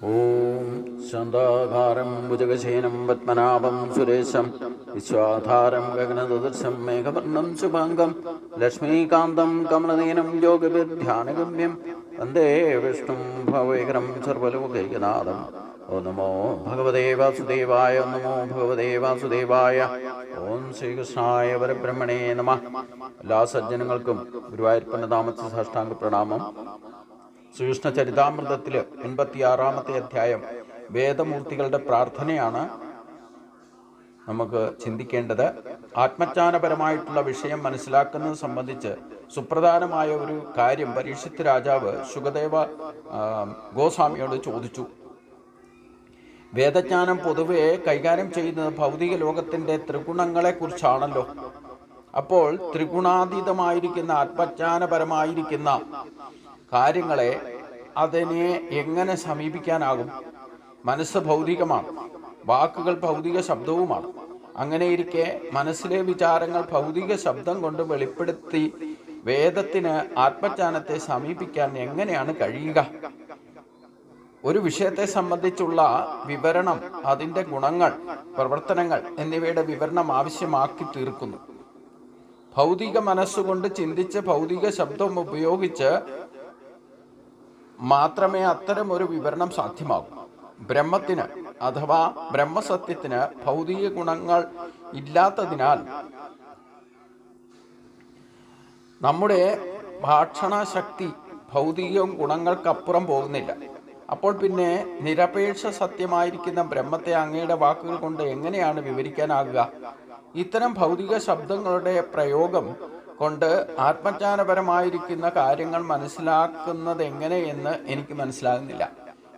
ഓം ശാന്താകാരം ഭുജകശേനം പത്മനാഭം സുരേശം വിശ്വാധാരം ഗഗനദൃശം മേഘവർണം ശുഭാംഗം ലക്ഷ്മീകാന്തം കമലനീനം യോഗവിധ്യാനഗമ്യം വന്ദേ വിഷ്ണു ഭവേകരം സർവലോകൈകനാഥം ഓ നമോ ഭഗവതേ വാസുദേവായ ഓ നമോ ഭഗവതേ വാസുദേവായ ഓം ശ്രീകൃഷ്ണായ പരബ്രഹ്മണേ നമ. എല്ലാ സജ്ജനങ്ങൾക്കും ഗുരുവായൂരപ്പന്റെ താമസ സാഷ്ടാംഗ പ്രണാമം. ശ്രീകൃഷ്ണ ചരിതാമൃതത്തിൽ എൺപത്തിയാറാമത്തെ അധ്യായം വേദമൂർത്തികളുടെ പ്രാർത്ഥനയാണ് നമുക്ക് ചിന്തിക്കേണ്ടത്. ആത്മജ്ഞാനപരമായിട്ടുള്ള വിഷയം മനസ്സിലാക്കുന്നത് സംബന്ധിച്ച് സുപ്രധാനമായ ഒരു കാര്യം പരീക്ഷിത് രാജാവ് സുഖദേവ ഗോസ്വാമിയോട് ചോദിച്ചു. വേദജ്ഞാനം പൊതുവെ കൈകാര്യം ചെയ്യുന്നത് ഭൗതിക ലോകത്തിന്റെ ത്രിഗുണങ്ങളെ കുറിച്ചാണല്ലോ അപ്പോൾ ത്രിഗുണാതീതമായിരിക്കുന്ന ആത്മജ്ഞാനപരമായിരിക്കുന്ന കാര്യങ്ങളെ അതിനെ എങ്ങനെ സമീപിക്കാനാകും? മനസ്സ് ഭൗതികമാണ്. വാക്കുകൾ ഭൗതിക ശബ്ദവുമാണ്. അങ്ങനെയിരിക്കെ മനസ്സിലെ വിചാരങ്ങൾ ഭൗതിക ശബ്ദം കൊണ്ട് വെളിപ്പെടുത്തി വേദത്തിന് ആത്മജ്ഞാനത്തെ സമീപിക്കാൻ എങ്ങനെയാണ് കഴിയുക? ഒരു വിഷയത്തെ സംബന്ധിച്ചുള്ള വിവരണം അതിന്റെ ഗുണങ്ങൾ പ്രവർത്തനങ്ങൾ എന്നിവയുടെ വിവരണം ആവശ്യമാക്കി തീർക്കുന്നു. ഭൗതിക മനസ്സുകൊണ്ട് ചിന്തിച്ച് ഭൗതിക ശബ്ദം ഉപയോഗിച്ച് മാത്രമേ അത്തരം ഒരു വിവരണം സാധ്യമാകൂ. ബ്രഹ്മത്തിന് അഥവാ ബ്രഹ്മസത്യത്തിന് ഭൗതിക ഗുണങ്ങൾ ഇല്ലാത്തതിനാൽ നമ്മുടെ ഭാഷണശക്തി ഭൗതിക ഗുണങ്ങൾക്കപ്പുറം പോകുന്നില്ല. അപ്പോൾ പിന്നെ നിരപേക്ഷ സത്യമായിരിക്കുന്ന ബ്രഹ്മത്തെ അങ്ങയുടെ വാക്കുകൾ കൊണ്ട് എങ്ങനെയാണ് വിവരിക്കാനാകുക? ഇത്തരം ഭൗതിക ശബ്ദങ്ങളുടെ പ്രയോഗം കൊണ്ട് ആത്മജ്ഞാനപരമായിരിക്കുന്ന കാര്യങ്ങൾ മനസ്സിലാക്കുന്നത് എങ്ങനെയെന്ന് എനിക്ക് മനസ്സിലാകുന്നില്ല.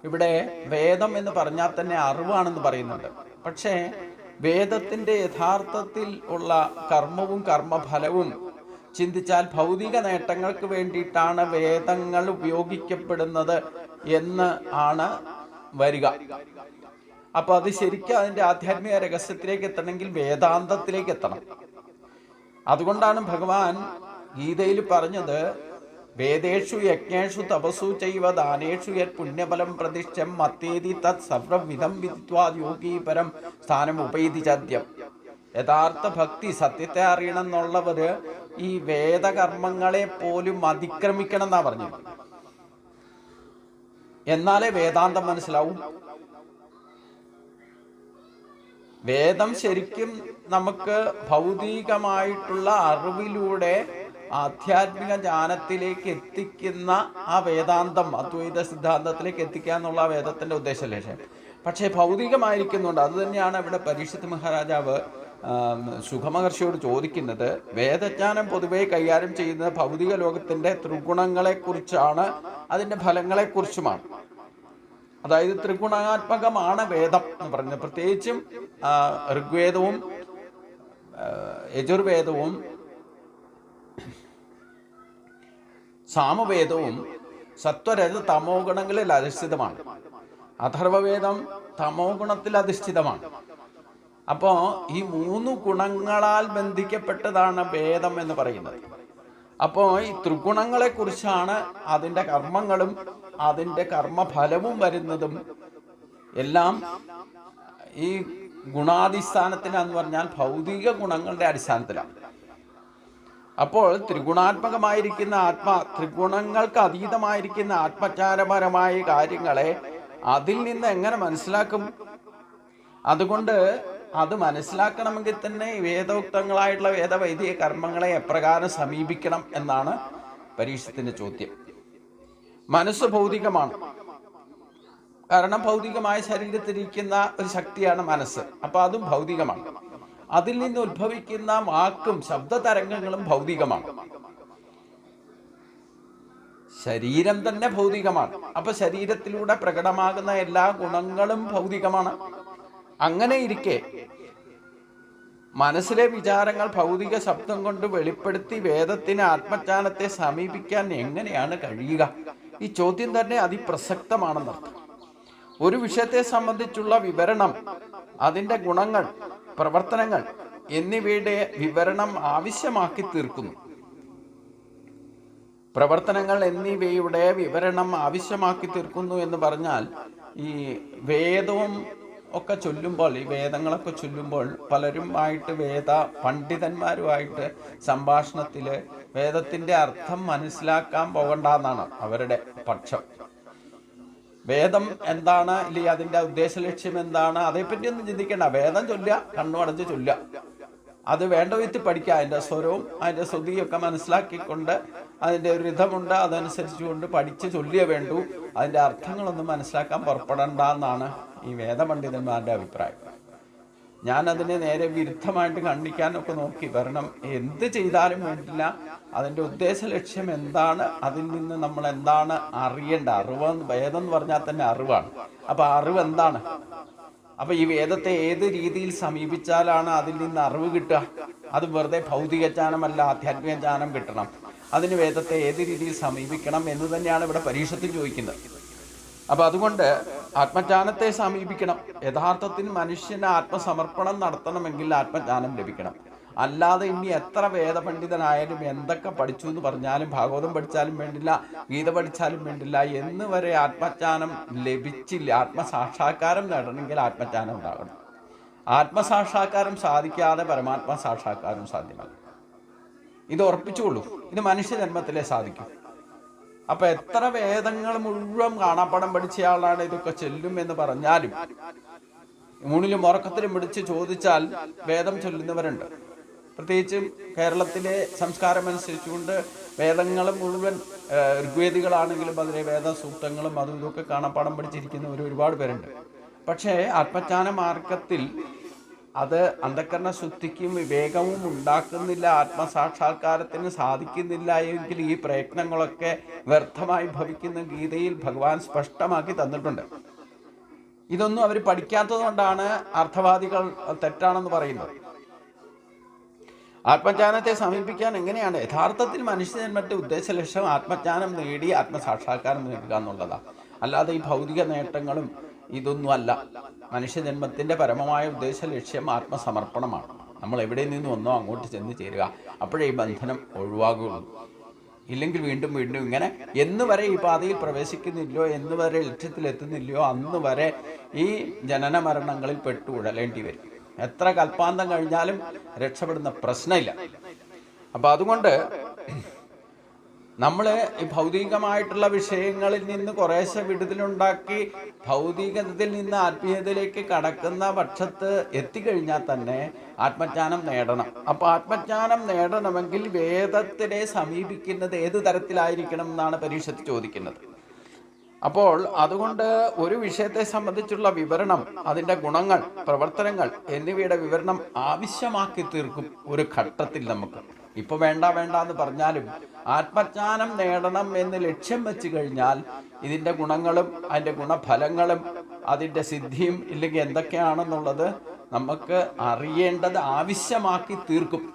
ഇവിടെ വേദം എന്ന് പറഞ്ഞാൽ തന്നെ അറിവാണെന്ന് പറയുന്നുണ്ട്. പക്ഷേ വേദത്തിന്റെ യഥാർത്ഥത്തിൽ ഉള്ള കർമ്മവും കർമ്മഫലവും ചിന്തിച്ചാൽ ഭൗതിക നേട്ടങ്ങൾക്ക് വേണ്ടിയിട്ടാണ് വേദങ്ങൾ ഉപയോഗിക്കപ്പെടുന്നത് എന്ന് ആണ് വരിക. അപ്പൊ അത് ശരിക്കും അതിന്റെ ആധ്യാത്മിക രഹസ്യത്തിലേക്ക് എത്തണമെങ്കിൽ വേദാന്തത്തിലേക്ക് എത്തണം. അതുകൊണ്ടാണ് ഭഗവാൻ ഗീതയിൽ പറഞ്ഞത് വേദേഷു യജ്ഞേഷു തപസു ചൈവ ദാനേഷു യത് പുണ്യഫലം പ്രതിഷ്ഠം മത്തേതി തത് സർവവിധം വിദ്വാ യോഗീപരം സ്ഥാനം ഉപേതി ചദ്യം. യഥാർത്ഥ ഭക്തി സത്യത്തെ അറിയണം എന്നുള്ളവര് ഈ വേദകർമ്മങ്ങളെ പോലും അതിക്രമിക്കണം എന്നാ പറഞ്ഞത്. എന്നാലേ വേദാന്തം മനസ്സിലാവും. വേദം ശരിക്കും നമുക്ക് ഭൗതികമായിട്ടുള്ള അറിവിലൂടെ ആധ്യാത്മിക ജ്ഞാനത്തിലേക്ക് എത്തിക്കുന്ന ആ വേദാന്തം അദ്വൈത സിദ്ധാന്തത്തിലേക്ക് എത്തിക്കുക എന്നുള്ള വേദത്തിന്റെ ഉദ്ദേശ ലക്ഷ്യം പക്ഷേ ഭൗതികമായിരിക്കുന്നുണ്ട്. അത് തന്നെയാണ് ഇവിടെ പരീക്ഷിത് മഹാരാജാവ് സുഖമഹർഷിയോട് ചോദിക്കുന്നത്. വേദജ്ഞാനം പൊതുവെ കൈകാര്യം ചെയ്യുന്നത് ഭൗതിക ലോകത്തിന്റെ ത്രിഗുണങ്ങളെക്കുറിച്ചാണ്. അതിന്റെ ഫലങ്ങളെക്കുറിച്ചുമാണ്. അതായത് ത്രിഗുണാത്മകമാണ് വേദം എന്ന് പറഞ്ഞത് പ്രത്യേകിച്ചും ഋഗ്വേദവും യജുർവേദവും സാമവേദവും സത്വരജ തമോ ഗുണങ്ങളിൽ അധിഷ്ഠിതമാണ്. അഥർവവേദം തമോ ഗുണത്തിൽ അധിഷ്ഠിതമാണ്. അപ്പോ ഈ മൂന്ന് ഗുണങ്ങളാൽ ബന്ധിക്കപ്പെട്ടതാണ് വേദം എന്ന് പറയുന്നത്. അപ്പോൾ ഈ ത്രിഗുണങ്ങളെക്കുറിച്ചാണ് അതിന്റെ കർമ്മങ്ങളും അതിന്റെ കർമ്മഫലവും വരുന്നതും എല്ലാം ഈ ഗുണാധിസ്ഥാനത്തിനാന്ന് പറഞ്ഞാൽ ഭൗതിക ഗുണങ്ങളുടെ അടിസ്ഥാനത്തിലാണ്. അപ്പോൾ ത്രിഗുണാത്മകമായിരിക്കുന്ന ആത്മ ത്രിഗുണങ്ങൾക്ക് അതീതമായിരിക്കുന്ന ആത്മചാരപരമായ കാര്യങ്ങളെ അതിൽ നിന്ന് എങ്ങനെ മനസ്സിലാക്കും? അതുകൊണ്ട് അത് മനസ്സിലാക്കണമെങ്കിൽ തന്നെ വേദോക്തങ്ങളായിട്ടുള്ള വേദവൈദിക കർമ്മങ്ങളെ എപ്രകാരം സമീപിക്കണം എന്നാണ് പരീക്ഷത്തിന്റെ ചോദ്യം. മനസ്സ് ഭൗതികമാണ്. കാരണം ഭൗതികമായ ശരീരത്തിലിരിക്കുന്ന ഒരു ശക്തിയാണ് മനസ്സ്. അപ്പൊ അതും ഭൗതികമാണ്. അതിൽ നിന്ന് ഉത്ഭവിക്കുന്ന വാക്കും ശബ്ദ തരംഗങ്ങളും ഭൗതികമാണ്. ശരീരം തന്നെ ഭൗതികമാണ്. അപ്പൊ ശരീരത്തിലൂടെ പ്രകടമാകുന്ന എല്ലാ ഗുണങ്ങളും ഭൗതികമാണ്. അങ്ങനെ ഇരിക്കെ മനസ്സിലെ വിചാരങ്ങൾ ഭൗതിക ശബ്ദം കൊണ്ട് വെളിപ്പെടുത്തി വേദത്തിന് ആത്മജ്ഞാനത്തെ സമീപിക്കാൻ എങ്ങനെയാണ് കഴിയുക? ഈ ചോദ്യം തന്നെ അതിപ്രസക്തമാണെന്നർത്ഥം. ഒരു വിഷയത്തെ സംബന്ധിച്ചുള്ള വിവരണം അതിന്റെ ഗുണങ്ങൾ പ്രവർത്തനങ്ങൾ എന്നിവയുടെ വിവരണം ആവശ്യമാക്കി തീർക്കുന്നു. പ്രവർത്തനങ്ങൾ എന്നിവയുടെ വിവരണം ആവശ്യമാക്കി തീർക്കുന്നു എന്ന് പറഞ്ഞാൽ ഈ വേദവും ഒക്കെ ചൊല്ലുമ്പോൾ ഈ വേദങ്ങളൊക്കെ ചൊല്ലുമ്പോൾ പലരുമായിട്ട് വേദ പണ്ഡിതന്മാരുമായിട്ട് സംഭാഷണത്തിൽ വേദത്തിന്റെ അർത്ഥം മനസ്സിലാക്കാൻ പോകണ്ട എന്നാണ് അവരുടെ പക്ഷം. വേദം എന്താണ്? ഇല്ലെങ്കിൽ അതിന്റെ ഉദ്ദേശ ലക്ഷ്യം എന്താണ്? അതേപ്പറ്റി ഒന്നും ചിന്തിക്കണ്ട. വേദം ചൊല്ലുക കണ്ണുടച്ച് ചൊല്ലുക. അത് വേണ്ട വിധത്തിൽ പഠിക്കുക. അതിന്റെ സ്വരവും അതിന്റെ ശ്രുതിയൊക്കെ മനസ്സിലാക്കിക്കൊണ്ട് അതിന്റെ ഒരു വിധമുണ്ട് അതനുസരിച്ചുകൊണ്ട് പഠിച്ച് ചൊല്ലിയേ വേണ്ടു. അതിന്റെ അർത്ഥങ്ങളൊന്നും മനസ്സിലാക്കാൻ പുറപ്പെടണ്ട എന്നാണ് ഈ വേദപണ്ഡിതന്മാരുടെ അഭിപ്രായം. അതിനെ നേരെ വിരുദ്ധമായിട്ട് കണ്ടിക്കാനൊക്കെ നോക്കി. കാരണം എന്ത് ചെയ്താലും വേണ്ടില്ല. അതിന്റെ ഉദ്ദേശ ലക്ഷ്യം എന്താണ്? അതിൽ നിന്ന് നമ്മൾ എന്താണ് അറിയേണ്ട? അറിവ് വേദം എന്ന് പറഞ്ഞാൽ തന്നെ അറിവാണ്. അപ്പോൾ അറിവ് എന്താണ്? അപ്പോൾ ഈ വേദത്തെ ഏത് രീതിയിൽ സമീപിച്ചാലാണ് അതിൽ നിന്ന് അറിവ് കിട്ടുക? അത് വെറുതെ ഭൗതിക ജ്ഞാനമല്ല ആധ്യാത്മിക ജ്ഞാനം കിട്ടണം. അതിന് വേദത്തെ ഏത് രീതിയിൽ സമീപിക്കണം എന്ന് തന്നെയാണ് ഇവിടെ പരീക്ഷത്തിൽ ചോദിക്കുന്നത്. അപ്പൊ അതുകൊണ്ട് ആത്മജ്ഞാനത്തെ സമീപിക്കണം. യഥാർത്ഥത്തിൽ മനുഷ്യന് ആത്മസമർപ്പണം നടത്തണമെങ്കിൽ ആത്മജ്ഞാനം ലഭിക്കണം. അല്ലാതെ ഇനി എത്ര വേദപണ്ഡിതനായാലും എന്തൊക്കെ പഠിച്ചു എന്ന് പറഞ്ഞാലും ഭാഗവതം പഠിച്ചാലും വേണ്ടില്ല ഗീത പഠിച്ചാലും വേണ്ടില്ല എന്ന് വരെ ആത്മജ്ഞാനം ലഭിച്ചില്ല. ആത്മസാക്ഷാത്കാരം നേടണമെങ്കിൽ ആത്മജ്ഞാനം ഉണ്ടാകണം. ആത്മസാക്ഷാത്കാരം സാധിക്കാതെ പരമാത്മ സാക്ഷാത്കാരം സാധ്യമല്ല ഇത് ഉറപ്പിച്ചുകൊള്ളൂ. ഇത് മനുഷ്യജന്മത്തിലെ സാധിക്കും. അപ്പൊ എത്ര വേദങ്ങൾ മുഴുവൻ കാണാപ്പടം പഠിച്ചയാളാണ് ഇതൊക്കെ ചെല്ലും എന്ന് പറഞ്ഞാലും ഊണിലും ഉറക്കത്തിലും പിടിച്ച് ചോദിച്ചാൽ വേദം ചൊല്ലുന്നവരുണ്ട്. പ്രത്യേകിച്ചും കേരളത്തിലെ സംസ്കാരം അനുസരിച്ചുകൊണ്ട് വേദങ്ങൾ മുഴുവൻ ഋഗ്വേദികളാണെങ്കിലും അതിലെ വേദസൂക്തങ്ങളും അതും ഇതൊക്കെ കാണാപ്പാടം പഠിച്ചിരിക്കുന്നവർ ഒരുപാട് പേരുണ്ട്. പക്ഷേ ആത്മജ്ഞാന മാർഗത്തിൽ അത് അന്ധക്കരണ ശുദ്ധിക്കും വിവേകവും ഉണ്ടാക്കുന്നില്ല ആത്മസാക്ഷാത്കാരത്തിന് സാധിക്കുന്നില്ല എങ്കിൽ ഈ പ്രയത്നങ്ങളൊക്കെ വ്യർത്ഥമായി ഭവിക്കുന്ന ഗീതയിൽ ഭഗവാൻ സ്പഷ്ടമാക്കി തന്നിട്ടുണ്ട്. ഇതൊന്നും അവർ പഠിക്കാത്തത് കൊണ്ടാണ് അർത്ഥവാദികൾ തെറ്റാണെന്ന് പറയുന്നത്. ആത്മജ്ഞാനത്തെ സമീപിക്കാൻ എങ്ങനെയാണ്? യഥാർത്ഥത്തിൽ മനുഷ്യജന്മത്തെ ഉദ്ദേശ ലക്ഷ്യം ആത്മജ്ഞാനം നേടി ആത്മസാക്ഷാത്കാരം നേടുക എന്നുള്ളതാണ് അല്ലാതെ ഈ ഭൗതിക നേട്ടങ്ങളും ഇതൊന്നും മനുഷ്യജന്മത്തിന്റെ പരമമായ ഉദ്ദേശ ലക്ഷ്യം ആത്മസമർപ്പണമാണ്. നമ്മൾ എവിടെ നിന്നും ഒന്നോ അങ്ങോട്ട് ചെന്ന് ചേരുക. അപ്പോഴേ ഈ ബന്ധനം ഒഴിവാകുകയുള്ളൂ. ഇല്ലെങ്കിൽ വീണ്ടും വീണ്ടും ഇങ്ങനെ എന്ന് വരെ ഈ പാതയിൽ പ്രവേശിക്കുന്നില്ലയോ എന്ന് വരെ ലക്ഷ്യത്തിലെത്തുന്നില്ലയോ അന്ന് വരെ ഈ ജനന മരണങ്ങളിൽ പെട്ടു ഉഴലേണ്ടി വരും. എത്ര കൽപ്പാന്തം കഴിഞ്ഞാലും രക്ഷപ്പെടുന്ന പ്രശ്നമില്ല. അപ്പൊ അതുകൊണ്ട് നമ്മൾ ഈ ഭൗതികമായിട്ടുള്ള വിഷയങ്ങളിൽ നിന്ന് കുറേശ്ശെ വിടുതലുണ്ടാക്കി ഭൗതികതയിൽ നിന്ന് ആത്മീയതയിലേക്ക് കടക്കുന്ന പക്ഷത്ത് എത്തിക്കഴിഞ്ഞാൽ തന്നെ ആത്മജ്ഞാനം നേടണം. അപ്പോൾ ആത്മജ്ഞാനം നേടണമെങ്കിൽ വേദത്തിനെ സമീപിക്കുന്നത് ഏത് തരത്തിലായിരിക്കണം എന്നാണ് പരീക്ഷത്ത് ചോദിക്കുന്നത്. അപ്പോൾ അതുകൊണ്ട് ഒരു വിഷയത്തെ സംബന്ധിച്ചുള്ള വിവരണം അതിന്റെ ഗുണങ്ങൾ പ്രവർത്തനങ്ങൾ എന്നിവയുടെ വിവരണം ആവശ്യമാക്കി തീർക്കും ഒരു ഘട്ടത്തിൽ നമുക്ക്. ഇപ്പൊ വേണ്ട വേണ്ട എന്ന് പറഞ്ഞാലും ആത്മജ്ഞാനം നേടണം എന്ന് ലക്ഷ്യം വെച്ച് കഴിഞ്ഞാൽ ഇതിന്റെ ഗുണങ്ങളും അതിന്റെ ഗുണഫലങ്ങളും അതിന്റെ സിദ്ധിയും ഇല്ലെങ്കിൽ എന്തൊക്കെയാണെന്നുള്ളത് നമുക്ക് അറിയേണ്ടത് ആവശ്യമാക്കി തീർക്കും.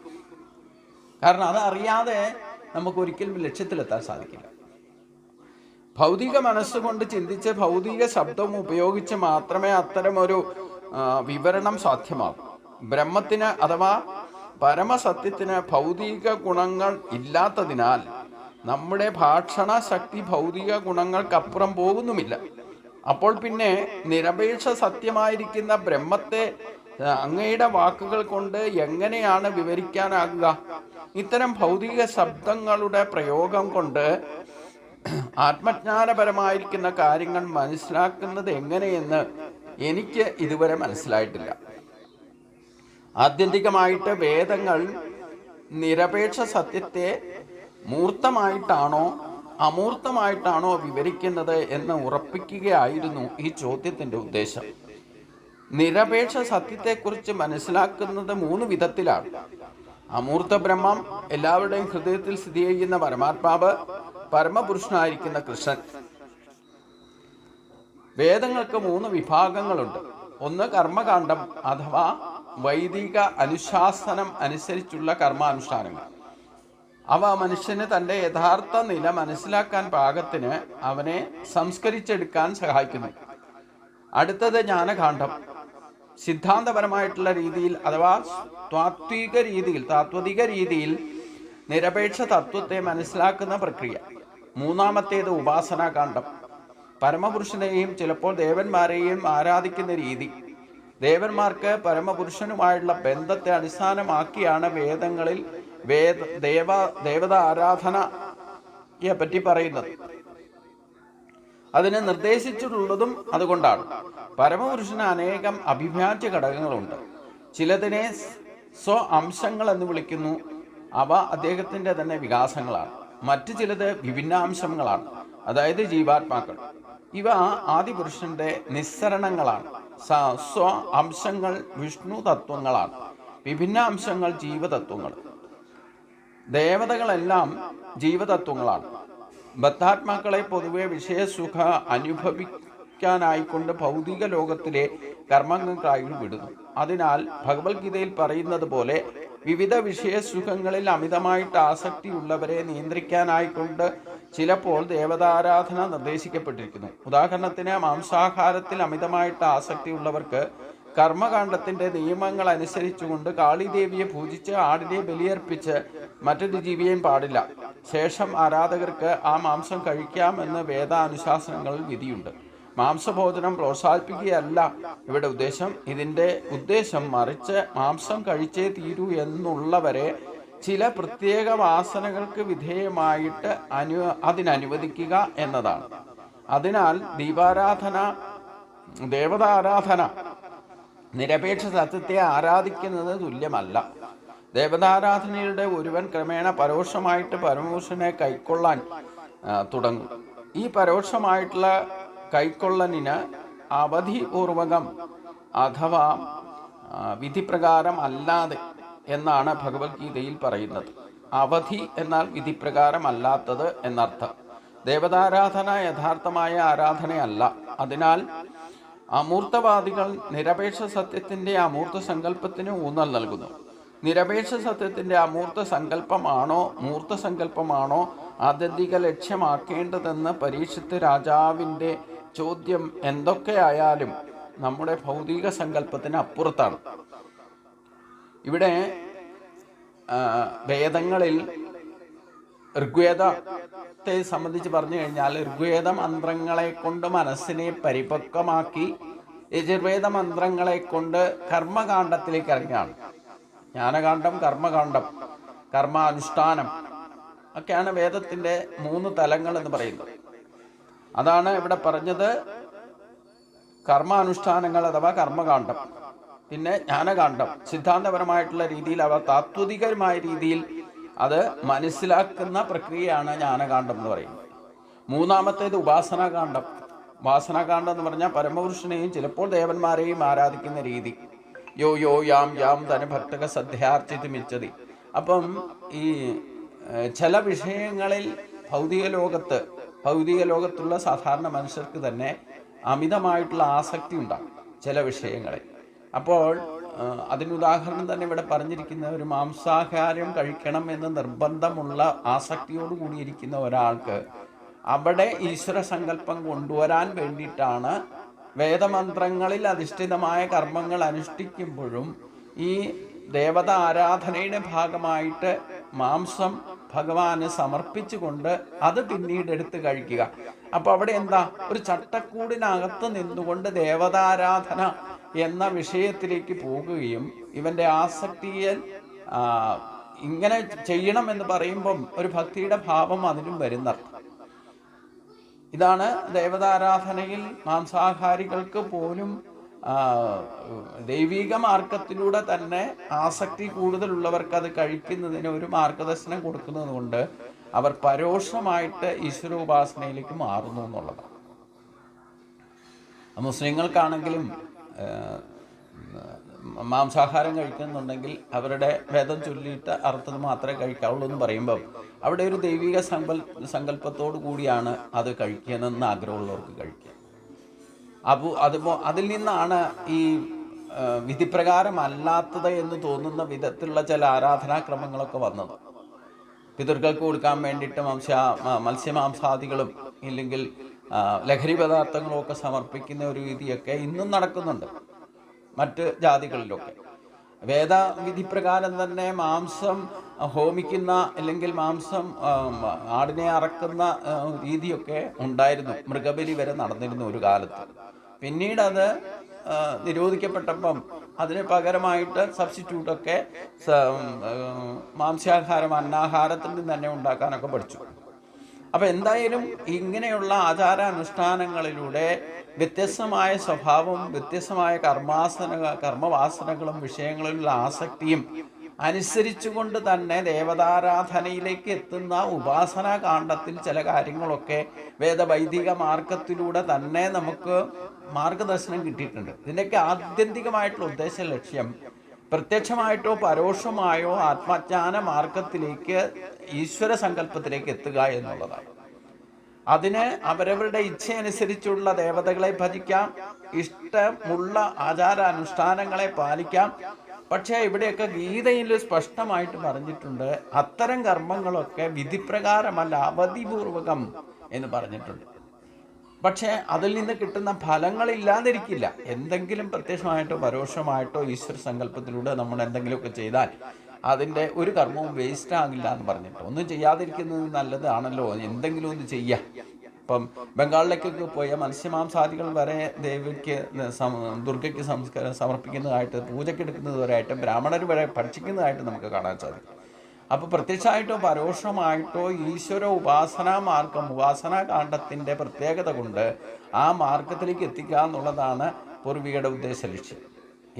കാരണം അത് അറിയാതെ നമുക്ക് ഒരിക്കലും ലക്ഷ്യത്തിലെത്താൻ സാധിക്കില്ല. ഭൗതിക മനസ്സുകൊണ്ട് ചിന്തിച്ച് ഭൗതിക ശബ്ദം ഉപയോഗിച്ച് മാത്രമേ അത്തരമൊരു വിവരണം സാധ്യമാകൂ. ബ്രഹ്മത്തിന് അഥവാ പരമസത്യത്തിന് ഭൗതിക ഗുണങ്ങൾ ഇല്ലാത്തതിനാൽ നമ്മുടെ ഭാഷണ ശക്തി ഭൗതിക ഗുണങ്ങൾക്കപ്പുറം പോകുന്നുമില്ല. അപ്പോൾ പിന്നെ നിരപേക്ഷ സത്യമായിരിക്കുന്ന ബ്രഹ്മത്തെ അങ്ങയുടെ വാക്കുകൾ കൊണ്ട് എങ്ങനെയാണ് വിവരിക്കാനാകുക? ഇത്തരം ഭൗതിക ശബ്ദങ്ങളുടെ പ്രയോഗം കൊണ്ട് ആത്മജ്ഞാനപരമായിരിക്കുന്ന കാര്യങ്ങൾ മനസ്സിലാക്കുന്നത് എങ്ങനെയെന്ന് എനിക്ക് ഇതുവരെ മനസ്സിലായിട്ടില്ല. ആത്യന്തികമായിട്ട് വേദങ്ങൾ നിരപേക്ഷ സത്യത്തെ മൂർത്തമായിട്ടാണോ അമൂർത്തമായിട്ടാണോ വിവരിക്കുന്നത് എന്ന് ഉറപ്പിക്കുകയായിരുന്നു ഈ ചോദ്യത്തിന്റെ ഉദ്ദേശം. നിരപേക്ഷ സത്യത്തെക്കുറിച്ച് മനസ്സിലാക്കുന്നത് മൂന്ന് വിധത്തിലാണ്. അമൂർത്ത ബ്രഹ്മം എല്ലാവരുടെയും ഹൃദയത്തിൽ സ്ഥിതി ചെയ്യുന്ന പരമാത്മാവ് പരമപുരുഷനായിരിക്കുന്ന കൃഷ്ണൻ. വേദങ്ങൾക്ക് മൂന്ന് വിഭാഗങ്ങളുണ്ട്. ഒന്ന് കർമ്മകാന്ഡം അഥവാ വൈദിക അനുശാസനം അനുസരിച്ചുള്ള കർമാനുഷ്ഠാനങ്ങൾ. അവ മനുഷ്യന് തന്റെ യഥാർത്ഥ നില മനസ്സിലാക്കാൻ പാകത്തിന് അവനെ സംസ്കരിച്ചെടുക്കാൻ സഹായിക്കുന്നു. അടുത്തത് ജ്ഞാനകാന്ഡം. സിദ്ധാന്തപരമായിട്ടുള്ള രീതിയിൽ അഥവാ താത്വിക രീതിയിൽ താത്വിക രീതിയിൽ നിരപേക്ഷ തത്വത്തെ മനസ്സിലാക്കുന്ന പ്രക്രിയ. മൂന്നാമത്തേത് ഉപാസനാകാന്ഡം. പരമപുരുഷനെയും ചിലപ്പോൾ ദേവന്മാരെയും ആരാധിക്കുന്ന രീതി. ദേവന്മാർക്ക് പരമപുരുഷനുമായുള്ള ബന്ധത്തെ അടിസ്ഥാനമാക്കിയാണ് വേദങ്ങളിൽ വേദ ദേവ ദേവത ആരാധനയെ പറ്റി പറയുന്നത്. അതിനെ നിർദ്ദേശിച്ചിട്ടുള്ളതും അതുകൊണ്ടാണ്. പരമപുരുഷന് അനേകം അഭിഭാജ്യ ഘടകങ്ങളുണ്ട്. ചിലതിനെ സ്വ അംശങ്ങൾ എന്ന് വിളിക്കുന്നു. അവ അദ്ദേഹത്തിന്റെ തന്നെ വികാസങ്ങളാണ്. മറ്റു ചിലത് വിഭിന്നാംശങ്ങളാണ്. അതായത് ജീവാത്മാക്കൾ. ഇവ ആദിപുരുഷന്റെ നിസ്സരണങ്ങളാണ്. സ്വ അംശങ്ങൾ വിഷ്ണു തത്വങ്ങളാണ്. വിഭിന്ന അംശങ്ങൾ ജീവതത്വങ്ങൾ. ദേവതകളെല്ലാം ജീവതത്വങ്ങളാണ്. ബദ്ധാത്മാക്കളെ പൊതുവെ വിഷയസുഖ അനുഭവിക്കാനായിക്കൊണ്ട് ഭൗതിക ലോകത്തിലെ കർമ്മങ്ങൾക്കായി വിടുന്നു. അതിനാൽ ഭഗവത്ഗീതയിൽ പറയുന്നത് പോലെ വിവിധ വിഷയസുഖങ്ങളിൽ അമിതമായിട്ട് ആസക്തിയുള്ളവരെ നിയന്ത്രിക്കാനായിക്കൊണ്ട് ചിലപ്പോൾ ദേവതാരാധന നിർദ്ദേശിക്കപ്പെട്ടിരിക്കുന്നു. ഉദാഹരണത്തിന് മാംസാഹാരത്തിൽ അമിതമായിട്ട് ആസക്തിയുള്ളവർക്ക് കർമ്മകാണ്ഡത്തിന്റെ നിയമങ്ങൾ അനുസരിച്ചുകൊണ്ട് കാളിദേവിയെ പൂജിച്ച് ആടിനെ ബലിയർപ്പിച്ച് മറ്റൊരു ജീവിയെയും പാടില്ല. ശേഷം ആരാധകർക്ക് ആ മാംസം കഴിക്കാമെന്ന് വേദാനുശാസനങ്ങളിൽ വിധിയുണ്ട്. മാംസഭോജനം പ്രോത്സാഹിപ്പിക്കുകയല്ല ഇവിടെ ഉദ്ദേശം. ഇതിന്റെ ഉദ്ദേശം മറിച്ച് മാംസം കഴിച്ചേ തീരൂ എന്നുള്ളവരെ ചില പ്രത്യേക വാസനകൾക്ക് വിധേയമായിട്ട് അനു അതിനനുവദിക്കുക എന്നതാണ്. അതിനാൽ ദീപാരാധന ദേവതാരാധന നിരപേക്ഷ സത്യത്തെ ആരാധിക്കുന്നത് തുല്യമല്ല. ദേവതാരാധനയുടെ ഒരുവൻ ക്രമേണ പരോക്ഷമായിട്ട് പരമപുരുഷനെ കൈക്കൊള്ളാൻ തുടങ്ങും. ഈ പരോക്ഷമായിട്ടുള്ള കൈക്കൊള്ളലിന് അവധിപൂർവകം അഥവാ വിധിപ്രകാരം അല്ലാതെ എന്നാണ് ഭഗവത്ഗീതയിൽ പറയുന്നത്. അവധി എന്നാൽ വിധിപ്രകാരമല്ലാത്തത് എന്നർത്ഥം. ദേവതാരാധന യഥാർത്ഥമായ ആരാധനയല്ല. അതിനാൽ അമൂർത്തവാദികൾ നിരപേക്ഷ സത്യത്തിന്റെ അമൂർത്ത സങ്കല്പത്തിന് ഊന്നൽ നൽകുന്നു. നിരപേക്ഷ സത്യത്തിന്റെ അമൂർത്ത സങ്കല്പമാണോ മൂർത്ത സങ്കല്പമാണോ ആത്യന്തിക ലക്ഷ്യമാക്കേണ്ടതെന്ന് പരീക്ഷത്ത് രാജാവിന്റെ ചോദ്യം എന്തൊക്കെയായാലും നമ്മുടെ ഭൗതിക സങ്കല്പത്തിന് അപ്പുറത്താണ്. ഇവിടെ വേദങ്ങളിൽ ഋഗ്വേദത്തെ സംബന്ധിച്ച് പറഞ്ഞു കഴിഞ്ഞാൽ ഋഗ്വേദ മന്ത്രങ്ങളെ കൊണ്ട് മനസ്സിനെ പരിപക്വമാക്കി യജുർവേദ മന്ത്രങ്ങളെ കൊണ്ട് കർമ്മകാന്ഡത്തിലേക്ക് ഇറങ്ങുകയാണ് ജ്ഞാനകാന്ഡം കർമ്മകാന്ഡം കർമാനുഷ്ഠാനം ഒക്കെയാണ് വേദത്തിന്റെ മൂന്ന് തലങ്ങൾ എന്ന് പറയുന്നത്. അതാണ് ഇവിടെ പറഞ്ഞത് കർമാനുഷ്ഠാനങ്ങൾ അഥവാ കർമ്മകാന്ഡം. പിന്നെ ജ്ഞാനകാന്ഡം. സിദ്ധാന്തപരമായിട്ടുള്ള രീതിയിൽ അവ താത്വികമായ രീതിയിൽ അത് മനസ്സിലാക്കുന്ന പ്രക്രിയയാണ് ജ്ഞാനകാന്ഡം എന്ന് പറയുന്നത്. മൂന്നാമത്തേത് ഉപാസനാകാന്ഡം. ഉപാസനാകാന്ഡം എന്ന് പറഞ്ഞാൽ പരമപുരുഷനെയും ചിലപ്പോൾ ദേവന്മാരെയും ആരാധിക്കുന്ന രീതി. യോ യോ യാം യാം ധനഭക്തക മിച്ചതി. അപ്പം ഈ ചില വിഷയങ്ങളിൽ ഭൗതിക ലോകത്ത് ഭൗതിക ലോകത്തുള്ള സാധാരണ മനുഷ്യർക്ക് തന്നെ അമിതമായിട്ടുള്ള ആസക്തി ഉണ്ടാകും ചില വിഷയങ്ങളിൽ. അപ്പോൾ അതിനുദാഹരണം തന്നെ ഇവിടെ പറഞ്ഞിരിക്കുന്ന ഒരു മാംസാഹാരം കഴിക്കണം എന്ന് നിർബന്ധമുള്ള ആസക്തിയോട് കൂടിയിരിക്കുന്ന ഒരാൾക്ക് അവിടെ ഈശ്വര സങ്കല്പം കൊണ്ടുവരാൻ വേണ്ടിയിട്ടാണ് വേദമന്ത്രങ്ങളിൽ അധിഷ്ഠിതമായ കർമ്മങ്ങൾ അനുഷ്ഠിക്കുമ്പോഴും ഈ ദേവത ആരാധനയുടെ ഭാഗമായിട്ട് മാംസം ഭഗവാന് സമർപ്പിച്ചുകൊണ്ട് അത് പിന്നീട് എടുത്ത് കഴിക്കുക. അപ്പൊ അവിടെ എന്താ? ഒരു ചട്ടക്കൂടിനകത്ത് നിന്നുകൊണ്ട് ദേവതാരാധന എന്ന വിഷയത്തിലേക്ക് പോകുകയും ഇവന്റെ ആസക്തിയെ ഇങ്ങനെ ചെയ്യണം എന്ന് പറയുമ്പം ഒരു ഭക്തിയുടെ ഭാവം അതിനും വരുന്നർത്ഥം. ഇതാണ് ദേവതാരാധനയിൽ മാംസാഹാരികൾക്ക് പോലും ദൈവീക മാർഗത്തിലൂടെ തന്നെ ആസക്തി കൂടുതലുള്ളവർക്ക് അത് കഴിക്കുന്നതിന് ഒരു മാർഗദർശനം കൊടുക്കുന്നത് കൊണ്ട് അവർ പരോക്ഷമായിട്ട് ഈശ്വരോപാസനയിലേക്ക് മാറുന്നു എന്നുള്ളതാണ്. മുസ്ലിങ്ങൾക്കാണെങ്കിലും മാംസാഹാരം കഴിക്കുന്നുണ്ടെങ്കിൽ അവരുടെ വേദം ചൊല്ലിയിട്ട് അർത്ഥം മാത്രമേ കഴിക്കാവുള്ളൂ എന്ന് പറയുമ്പം അവിടെ ഒരു ദൈവിക സങ്കൽ സങ്കല്പത്തോടു കൂടിയാണ് അത് കഴിക്കണമെന്ന് ആഗ്രഹമുള്ളവർക്ക് കഴിക്കുക അപ്പോൾ അതിപ്പോൾ അതിൽ നിന്നാണ് ഈ വിധിപ്രകാരം വിധിപ്രകാരമല്ലാത്തത് എന്ന് തോന്നുന്ന വിധത്തിലുള്ള ചില ആരാധനാക്രമങ്ങളൊക്കെ വന്നത്. പിതൃക്കൾക്ക് കൊടുക്കാൻ വേണ്ടിയിട്ട് മാംസ മത്സ്യമാംസാദികളും ഇല്ലെങ്കിൽ ലഹരി പദാർത്ഥങ്ങളൊക്കെ സമർപ്പിക്കുന്ന ഒരു രീതിയൊക്കെ ഇന്നും നടക്കുന്നുണ്ട്. മറ്റ് ജാതികളിലൊക്കെ. വേദവിധി പ്രകാരം തന്നെ മാംസം ഹോമിക്കുന്ന അല്ലെങ്കിൽ മാംസം ആടിനെ അറക്കുന്ന രീതിയൊക്കെ ഉണ്ടായിരുന്നു. മൃഗബലി വരെ നടന്നിരുന്നു ഒരു കാലത്ത്. പിന്നീട് അത് നിരോധിക്കപ്പെട്ടപ്പം അതിന് പകരമായിട്ട് സബ്സ്റ്റിറ്റ്യൂട്ടൊക്കെ മാംസ്യാഹാരം അന്നാഹാരത്തിൽ നിന്ന് തന്നെ ഉണ്ടാക്കാനൊക്കെ പഠിച്ചു. അപ്പൊ എന്തായാലും ഇങ്ങനെയുള്ള ആചാരാനുഷ്ഠാനങ്ങളിലൂടെ വ്യത്യസ്തമായ സ്വഭാവം വ്യത്യസ്തമായ കർമാസന കർമ്മവാസനകളും വിഷയങ്ങളിലുള്ള ആസക്തിയും അനുസരിച്ചുകൊണ്ട് തന്നെ ദേവതാരാധനയിലേക്ക് എത്തുന്ന ഉപാസനാ കാണ്ഡത്തിൽ ചില കാര്യങ്ങളൊക്കെ വേദവൈദിക മാർഗത്തിലൂടെ തന്നെ നമുക്ക് മാർഗദർശനം കിട്ടിയിട്ടുണ്ട്. ഇതിന്റെയൊക്കെ ആത്യന്തികമായിട്ടുള്ള ഉദ്ദേശ ലക്ഷ്യം പ്രത്യക്ഷമായിട്ടോ പരോക്ഷമായോ ആത്മജ്ഞാന മാർഗത്തിലേക്ക് ഈശ്വര സങ്കല്പത്തിലേക്ക് എത്തുക എന്നുള്ളതാണ്. അതിന് അവരവരുടെ ഇച്ഛയനുസരിച്ചുള്ള ദേവതകളെ ഭജിക്കാം ഇഷ്ടമുള്ള ആചാരാനുഷ്ഠാനങ്ങളെ പാലിക്കാം. പക്ഷേ ഇവിടെയൊക്കെ ഗീതയിൽ സ്പഷ്ടമായിട്ട് പറഞ്ഞിട്ടുണ്ട് അത്തരം കർമ്മങ്ങളൊക്കെ വിധിപ്രകാരമല്ല അവധിപൂർവകം എന്ന് പറഞ്ഞിട്ടുണ്ട്. പക്ഷേ അതിൽ നിന്ന് കിട്ടുന്ന ഫലങ്ങളില്ലാതിരിക്കില്ല എന്തെങ്കിലും പ്രത്യക്ഷമായിട്ടോ പരോക്ഷമായിട്ടോ ഈശ്വര സങ്കല്പത്തിലൂടെ നമ്മൾ എന്തെങ്കിലുമൊക്കെ ചെയ്താൽ അതിന്റെ ഒരു കർമ്മവും വേസ്റ്റ് ആകില്ല എന്ന് പറഞ്ഞിട്ട്. ഒന്നും ചെയ്യാതിരിക്കുന്നത് നല്ലതാണല്ലോ. എന്തെങ്കിലും ഒന്ന് ചെയ്യാം. ഇപ്പം ബംഗാളിലേക്കൊക്കെ പോയ മത്സ്യമാംസാദികൾ വരെ ദേവിക്ക് ദുർഗയ്ക്ക് സംസ്കാരം സമർപ്പിക്കുന്നതായിട്ട് പൂജയ്ക്കെടുക്കുന്നതുവരെയായിട്ട് ബ്രാഹ്മണർ വരെ ഭക്ഷിക്കുന്നതായിട്ട് നമുക്ക് കാണാൻ സാധിക്കും. അപ്പോൾ പ്രത്യക്ഷമായിട്ടോ പരോക്ഷമായിട്ടോ ഈശ്വര ഉപാസനാ മാർഗം ഉപാസനാ കാണ്ഡത്തിന്റെ പ്രത്യേകത കൊണ്ട് ആ മാർഗത്തിലേക്ക് എത്തിക്കുക എന്നുള്ളതാണ് പൂർവികയുടെ ഉദ്ദേശ ലക്ഷ്യം.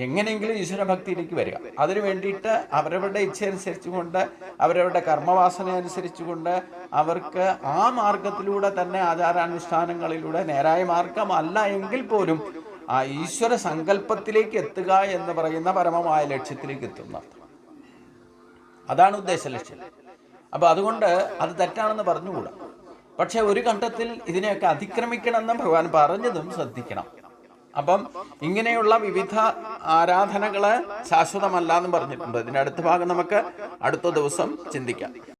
എങ്ങനെയെങ്കിലും ഈശ്വര ഭക്തിയിലേക്ക് വരിക. അതിനു വേണ്ടിയിട്ട് അവരവരുടെ ഇച്ഛ അനുസരിച്ചുകൊണ്ട് അവരവരുടെ കർമ്മവാസന അനുസരിച്ചുകൊണ്ട് അവർക്ക് ആ മാർഗത്തിലൂടെ തന്നെ ആചാരാനുഷ്ഠാനങ്ങളിലൂടെ നേരായ മാർഗമല്ല എങ്കിൽ പോലും ആ ഈശ്വര സങ്കല്പത്തിലേക്ക് എത്തുക എന്ന് പറയുന്ന പരമമായ ലക്ഷ്യത്തിലേക്ക് എത്തുന്ന അതാണ് ഉദ്ദേശ ലക്ഷ്യം. അപ്പൊ അതുകൊണ്ട് അത് തെറ്റാണെന്ന് പറഞ്ഞുകൂടാ. പക്ഷേ ഒരു ഘട്ടത്തിൽ ഇതിനെയൊക്കെ അതിക്രമിക്കണമെന്ന് ഭഗവാൻ പറഞ്ഞതും ശ്രദ്ധിക്കണം. അപ്പം ഇങ്ങനെയുള്ള വിവിധ ആരാധനകൾ ശാശ്വതമല്ല എന്ന് പറഞ്ഞിട്ടുണ്ട്. ഇതിന്റെ അടുത്ത ഭാഗം നമുക്ക് അടുത്ത ദിവസം ചിന്തിക്കാം.